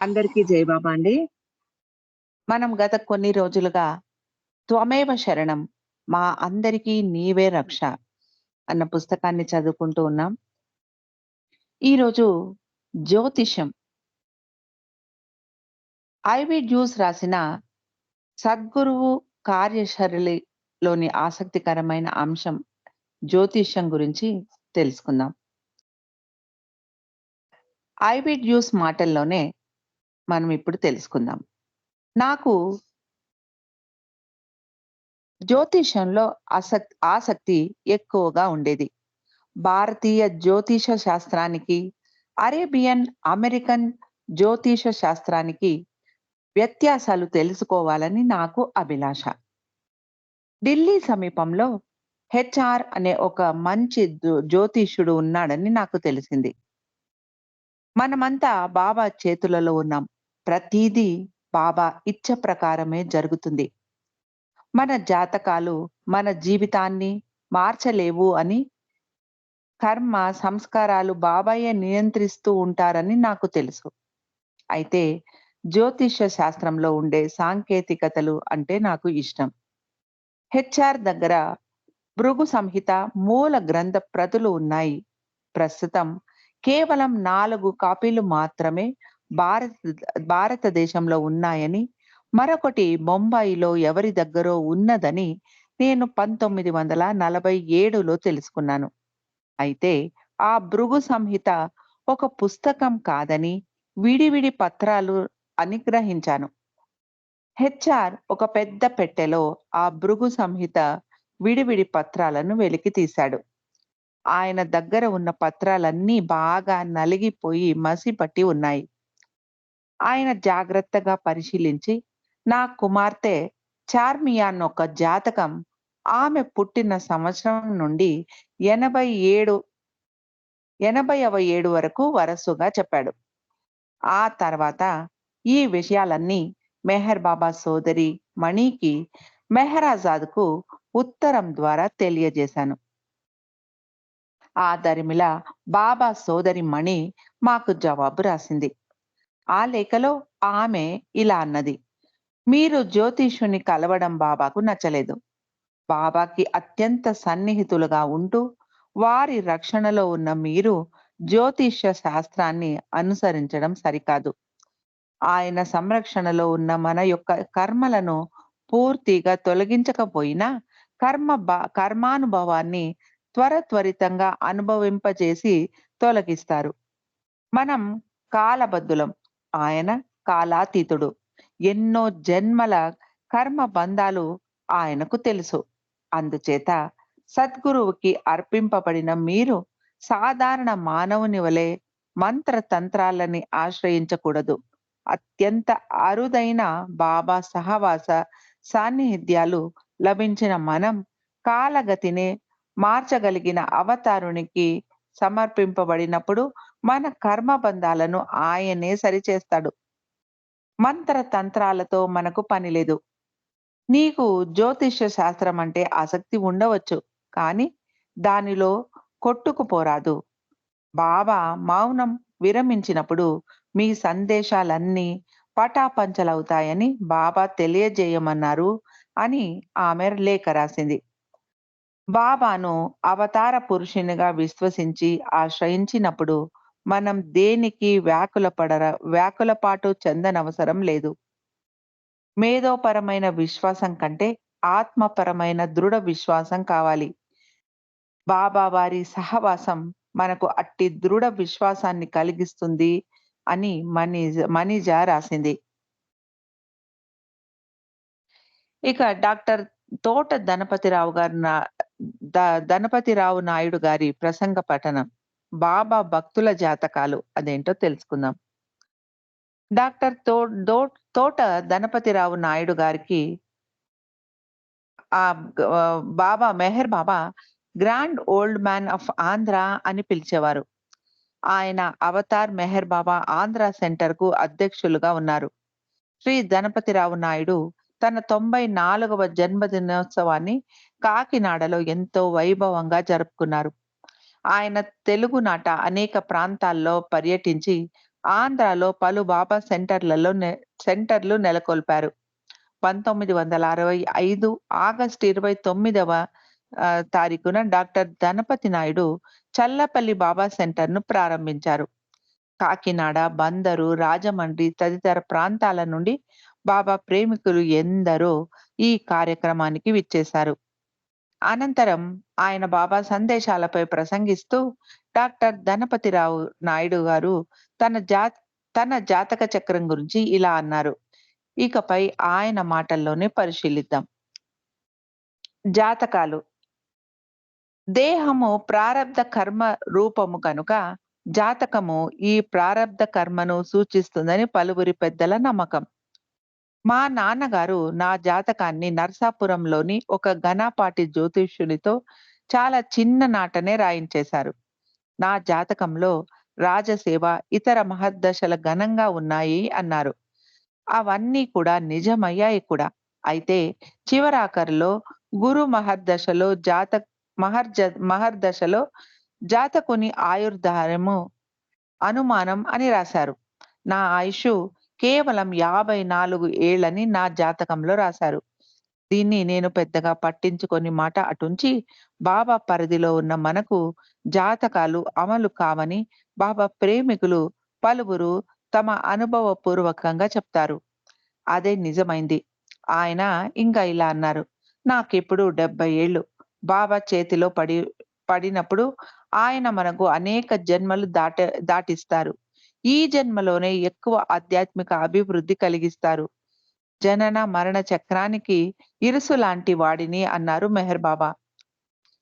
అందరికీ జై బాబా అండి. మనం గత కొన్ని రోజులుగా 'త్వమేవ శరణం మా అందరికీ నీవే రక్ష' అన్న పుస్తకాన్ని చదువుకుంటూ ఉన్నాం. ఈరోజు జ్యోతిష్యం. ఐవి డ్యూస్ రాసిన 'సద్గురువు కార్యశైలి'లోని ఆసక్తికరమైన అంశం జ్యోతిష్యం గురించి తెలుసుకుందాం. ఐవి జ్యూస్ మాటల్లోనే మనం ఇప్పుడు తెలుసుకుందాం. నాకు జ్యోతిష్యంలో ఆసక్ ఆసక్తి ఎక్కువగా ఉండేది. భారతీయ జ్యోతిష శాస్త్రానికి, అరేబియన్, అమెరికన్ జ్యోతిష శాస్త్రానికి వ్యత్యాసాలు తెలుసుకోవాలని నాకు అభిలాష. ఢిల్లీ సమీపంలో హెచ్ఆర్ అనే ఒక మంచి జ్యోతిషుడు జ్యోతిష్యుడు ఉన్నాడని నాకు తెలిసింది. మనమంతా బాబా చేతులలో ఉన్నాం. ప్రతీదీ బాబా ఇచ్చ ప్రకారమే జరుగుతుంది. మన జాతకాలు మన జీవితాన్ని మార్చలేవు అని, కర్మ, సంస్కారాలు బాబాయే నియంత్రిస్తూ ఉంటారని నాకు తెలుసు. అయితే జ్యోతిష శాస్త్రంలో ఉండే సాంకేతికతలు అంటే నాకు ఇష్టం. హెచ్ఆర్ దగ్గర భృగు సంహిత మూల గ్రంథ ప్రతులు ఉన్నాయి. ప్రస్తుతం కేవలం నాలుగు కాపీలు మాత్రమే భారత భారతదేశంలో ఉన్నాయని, మరొకటి బొంబాయిలో ఎవరి దగ్గరో ఉన్నదని నేను 1947లో తెలుసుకున్నాను. అయితే ఆ భృగు సంహిత ఒక పుస్తకం కాదని, విడివిడి పత్రాలు అని గ్రహించాను. హెచ్ఆర్ ఒక పెద్ద పెట్టెలో ఆ భృగు సంహిత విడివిడి పత్రాలను వెలికి తీశాడు. ఆయన దగ్గర ఉన్న పత్రాలన్నీ బాగా నలిగిపోయి మసిపట్టి ఉన్నాయి. ఆయన జాగ్రత్తగా పరిశీలించి, నా కుమార్తె చార్మియాన్ ఒక జాతకం ఆమె పుట్టిన సంవత్సరం నుండి 87 ఎనభైవ ఏడు వరకు వరసుగా చెప్పాడు. ఆ తర్వాత ఈ విషయాలన్నీ మెహర్ బాబా సోదరి మణికి మెహరాజాద్‌కు ఉత్తరం ద్వారా తెలియజేశాను. ఆ దరిమిల బాబా సోదరి మణి మాకు జవాబు రాసింది. ఆ లేఖలో ఆమె ఇలా అన్నది: మీరు జ్యోతిష్యుని కలవడం బాబాకు నచ్చలేదు. బాబాకి అత్యంత సన్నిహితులుగా ఉంటూ, వారి రక్షణలో ఉన్న మీరు జ్యోతిష్య శాస్త్రాన్ని అనుసరించడం సరికాదు. ఆయన సంరక్షణలో ఉన్న మన యొక్క కర్మలను పూర్తిగా తొలగించకపోయినా, కర్మ బ కర్మానుభవాన్ని త్వరత్వరితంగా అనుభవింపజేసి తొలగిస్తారు. మనం కాలబద్ధులం. ఆయన కాలాతీతుడు. ఎన్నో జన్మల కర్మ బంధాలు ఆయనకు తెలుసు. అందుచేత సద్గురువుకి అర్పింపబడిన మీరు సాధారణ మానవుని వలె మంత్ర తంత్రాలని ఆశ్రయించకూడదు. అత్యంత అరుదైన బాబా సహవాస సాన్నిహిత్యాలు లభించిన మనం కాలగతిని మార్చగలిగిన అవతారునికి సమర్పింపబడినప్పుడు మన కర్మ బంధాలను ఆయనే సరిచేస్తాడు. మంత్ర తంత్రాలతో మనకు పని లేదు నీకు జ్యోతిష్య శాస్త్రం అంటే ఆసక్తి ఉండవచ్చు. కానీ దానిలో కొట్టుకుపోరాదు. బాబా మౌనం విరమించినప్పుడు మీ సందేశాలన్నీ పటాపంచలవుతాయని బాబా తెలియజేయమన్నారు అని ఆమె లేఖ రాసింది. బాబాను అవతార పురుషునిగా విశ్వసించి ఆశ్రయించినప్పుడు మనం దేనికి వ్యాకుల పడరా వ్యాకుల వ్యాకులపాటు చెందనవసరం లేదు. మేధోపరమైన విశ్వాసం కంటే ఆత్మపరమైన దృఢ విశ్వాసం కావాలి. బాబా వారి సహవాసం మనకు అట్టి దృఢ విశ్వాసాన్ని కలిగిస్తుంది అని మనీజ మనీజా రాసింది. ఇక డాక్టర్ తోట ధనపతిరావు గారి నా ద ధనపతిరావు నాయుడు గారి ప్రసంగ పఠనం. బాబా భక్తుల జాతకాలు అదేంటో తెలుసుకుందాం. డాక్టర్తో దో తోట ధనపతిరావు నాయుడు గారికి ఆ Baba Meher Baba grand old man of Andhra అని పిలిచేవారు. ఆయన అవతార్ మెహర్ బాబా ఆంధ్ర సెంటర్కు అధ్యక్షులుగా ఉన్నారు. శ్రీ ధనపతిరావు నాయుడు తన 94వ జన్మదినోత్సవాన్ని కాకినాడలో ఎంతో వైభవంగా జరుపుకున్నారు. ఆయన తెలుగునాట అనేక ప్రాంతాల్లో పర్యటించి ఆంధ్రాలో పలు బాబా సెంటర్లలో నె సెంటర్లు నెలకొల్పారు. 1965 ఆగస్టు ఇరవై తొమ్మిదవ తారీఖున డాక్టర్ ధనపతి నాయుడు చల్లపల్లి బాబా సెంటర్‌ను ప్రారంభించారు. కాకినాడ, బందరు, రాజమండ్రి తదితర ప్రాంతాల నుండి బాబా ప్రేమికులు ఎందరో ఈ కార్యక్రమానికి విచ్చేశారు. అనంతరం ఆయన బాబా సందేశాలపై ప్రసంగిస్తూ డాక్టర్ ధనపతిరావు నాయుడు గారు తన జా తన జాతక చక్రం గురించి ఇలా అన్నారు. ఇకపై ఆయన మాటల్లోనే పరిశీలిద్దాం. జాతకాలు దేహము ప్రారబ్ధ కర్మ రూపము కనుక జాతకము ఈ ప్రారబ్ధ కర్మను సూచిస్తుందని పలువురి పెద్దల నమ్మకం. మా నాన్నగారు నా జాతకాన్ని నర్సాపురంలోని ఒక ఘనపాటి జ్యోతిష్యునితో చాలా చిన్న నాటనే రాయించేశారు. నా జాతకంలో రాజసేవ, ఇతర మహద్దశలు ఘనంగా ఉన్నాయి అన్నారు. అవన్నీ కూడా నిజమయ్యాయి కూడా. అయితే చివరాఖరులో గురు మహర్దశలో జాత మహర్జ మహర్దశలో జాతకుని ఆయుర్ధారము అనుమానం అని రాశారు. నా ఆయుషు కేవలం యాభై నాలుగు ఏళ్ళని నా జాతకంలో రాశారు. దీన్ని నేను పెద్దగా పట్టించుకొని మాట అటుంచి బాబా పరిధిలో ఉన్న మనకు జాతకాలు అమలు కావని బాబా ప్రేమికులు పలువురు తమ అనుభవపూర్వకంగా చెప్తారు. అదే నిజమైంది. ఆయన ఇంకా ఇలా అన్నారు. నాకిప్పుడు 70 ఏళ్ళు. బాబా చేతిలో పడి పడినప్పుడు ఆయన మనకు అనేక జన్మలు దాట దాటిస్తారు. ఈ జన్మలోనే ఎక్కువ ఆధ్యాత్మిక అభివృద్ధి కలిగిస్తారు. జనన మరణ చక్రానికి ఇరుసు లాంటి వాడిని అన్నారు మెహర్ బాబా.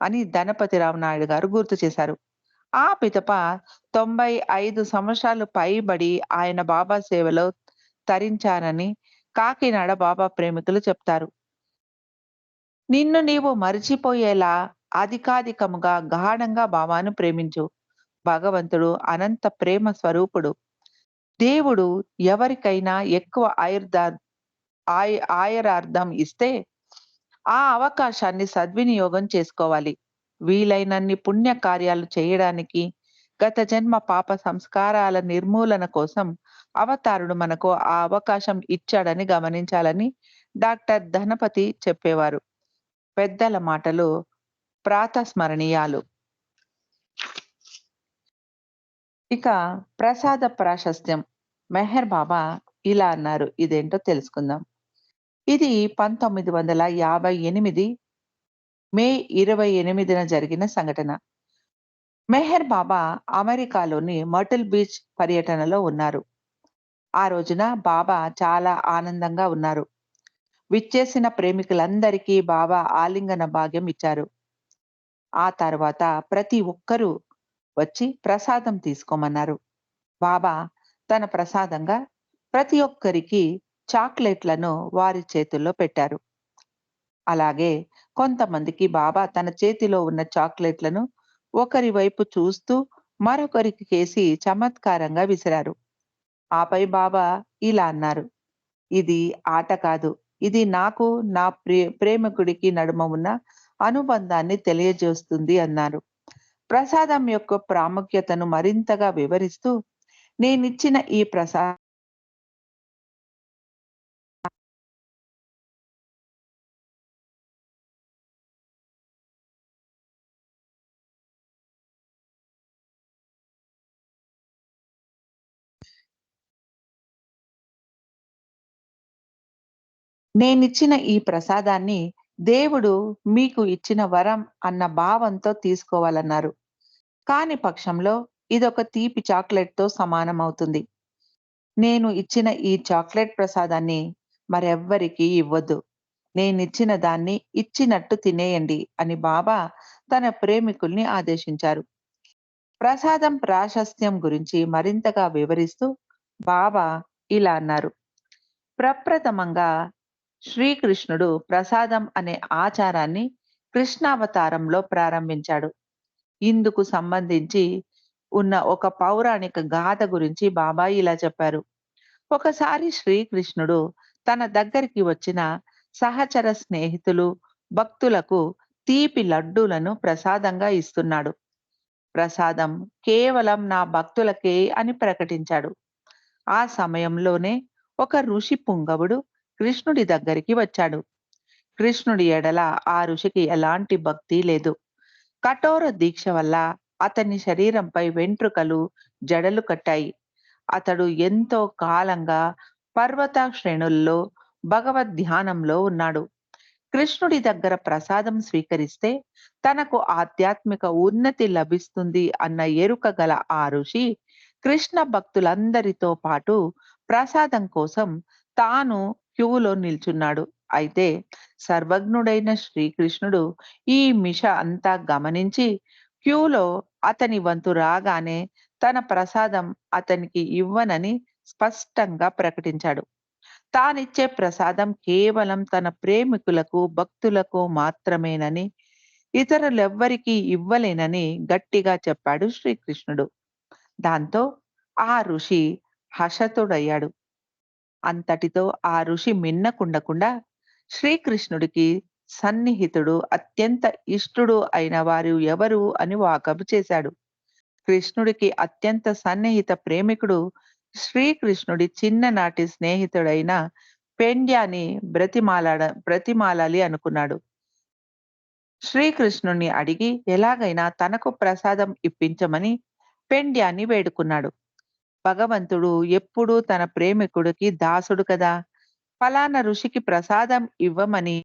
అని ధనపతిరావు నాయుడు గారు గుర్తు చేశారు. ఆ పితప తొంభై ఐదు సంవత్సరాలు పైబడి ఆయన బాబా సేవలో తరించానని కాకినాడ బాబా ప్రేమికులు చెప్తారు. నిన్ను నీవు మరిచిపోయేలా అధికాధికముగా గాఢంగా బాబాను ప్రేమించు. భగవంతుడు అనంత ప్రేమ స్వరూపుడు. దేవుడు ఎవరికైనా ఎక్కువ ఆయుర్దా ఆయ ఆయరార్థం ఇస్తే ఆ అవకాశాన్ని సద్వినియోగం చేసుకోవాలి. వీలైనన్ని పుణ్య కార్యాలు చేయడానికి గత జన్మ పాప సంస్కారాల నిర్మూలన కోసం అవతారుడు మనకు ఆ అవకాశం ఇచ్చాడని గమనించాలని డాక్టర్ ధనపతి చెప్పేవారు. పెద్దల మాటలు ప్రాతస్మరణీయాలు. ఇక ప్రసాద ప్రాశస్త్యం మెహర్ బాబా ఇలా అన్నారు. ఇదేంటో తెలుసుకుందాం. ఇది 1958 మే 28న జరిగిన సంఘటన. మెహర్ బాబా అమెరికాలోని మర్టిల్ బీచ్ పర్యటనలో ఉన్నారు. ఆ రోజున బాబా చాలా ఆనందంగా ఉన్నారు. విచ్చేసిన ప్రేమికులందరికీ బాబా ఆలింగన భాగ్యం ఇచ్చారు. ఆ తర్వాత ప్రతి ఒక్కరూ వచ్చి ప్రసాదం తీసుకోమన్నారు. బాబా తన ప్రసాదంగా ప్రతి ఒక్కరికి చాక్లెట్‌లను వారి చేతుల్లో పెట్టారు. అలాగే కొంతమందికి బాబా తన చేతిలో ఉన్న చాక్లెట్‌లను ఒకరి వైపు చూస్తూ మరొకరికి కేసి చమత్కారంగా విసిరారు. ఆపై బాబా ఇలా అన్నారు. ఇది ఆట కాదు. ఇది నాకు నా ప్రే ప్రేమికుడికి నడుమ ఉన్న అనుబంధాన్ని తెలియజేస్తుంది అన్నారు. ప్రసాదం యొక్క ప్రాముఖ్యతను మరింతగా వివరిస్తూ నేనిచ్చిన ఈ ప్రసా నేనిచ్చిన ఈ ప్రసాదాన్ని దేవుడు మీకు ఇచ్చిన వరం అన్న భావంతో తీసుకోవాలన్నారు. కాని పక్షంలో ఇదొక తీపి చాక్లెట్‌తో సమానమవుతుంది. నేను ఇచ్చిన ఈ చాక్లెట్ ప్రసాదాన్ని మరెవ్వరికీ ఇవ్వద్దు నేనిచ్చిన దాన్ని ఇచ్చినట్టు తినేయండి అని బాబా తన ప్రేమికుల్ని ఆదేశించారు. ప్రసాదం ప్రాశస్త్యం గురించి మరింతగా వివరిస్తూ బాబా ఇలా అన్నారు. ప్రప్రథమంగా శ్రీకృష్ణుడు ప్రసాదం అనే ఆచారాన్ని కృష్ణావతారంలో ప్రారంభించాడు. ఇందుకు సంబంధించి ఉన్న ఒక పౌరాణిక గాథ గురించి బాబా ఇలా చెప్పారు. ఒకసారి శ్రీకృష్ణుడు తన దగ్గరికి వచ్చిన సహచర స్నేహితులు, భక్తులకు తీపి లడ్డూలను ప్రసాదంగా ఇస్తున్నాడు. ప్రసాదం కేవలం నా భక్తులకే అని ప్రకటించాడు. ఆ సమయంలోనే ఒక ఋషి పుంగవుడు కృష్ణుడి దగ్గరికి వచ్చాడు. కృష్ణుడి ఎడల ఆ ఋషికి ఎలాంటి భక్తి లేదు. కఠోర దీక్ష వల్ల అతని శరీరంపై వెంట్రుకలు జడలు కట్టాయి. అతడు ఎంతో కాలంగా పర్వత శ్రేణుల్లో భగవద్ ధ్యానంలో ఉన్నాడు. కృష్ణుడి దగ్గర ప్రసాదం స్వీకరిస్తే తనకు ఆధ్యాత్మిక ఉన్నతి లభిస్తుంది అన్న ఎరుక గల ఆ ఋషి కృష్ణ భక్తులందరితో పాటు ప్రసాదం కోసం తాను క్యూలో నిల్చున్నాడు. అయితే సర్వజ్ఞుడైన శ్రీకృష్ణుడు ఈ మిష అంతా గమనించి క్యూలో అతని వంతు రాగానే తన ప్రసాదం అతనికి ఇవ్వనని స్పష్టంగా ప్రకటించాడు. తానిచ్చే ప్రసాదం కేవలం తన ప్రేమికులకు భక్తులకు మాత్రమేనని ఇతరులెవ్వరికీ ఇవ్వలేనని గట్టిగా చెప్పాడు శ్రీకృష్ణుడు. దాంతో ఆ ఋషి హషతుడయ్యాడు. అంతటితో ఆ ఋషి మిన్నకుండకుండా శ్రీకృష్ణుడికి సన్నిహితుడు అత్యంత ఇష్టుడు అయిన వారు ఎవరు అని వాకబు చేశాడు. కృష్ణుడికి అత్యంత సన్నిహిత ప్రేమికుడు శ్రీకృష్ణుడి చిన్ననాటి స్నేహితుడైన పెండ్యాని బ్రతిమాలాడ బ్రతిమాలాలి అనుకున్నాడు. శ్రీకృష్ణుణ్ణి అడిగి ఎలాగైనా తనకు ప్రసాదం ఇప్పించమని పెండ్యాన్ని వేడుకున్నాడు. భగవంతుడు ఎప్పుడూ తన ప్రేమికుడికి దాసుడు కదా. ఫలానా ఋషికి ప్రసాదం ఇవ్వమని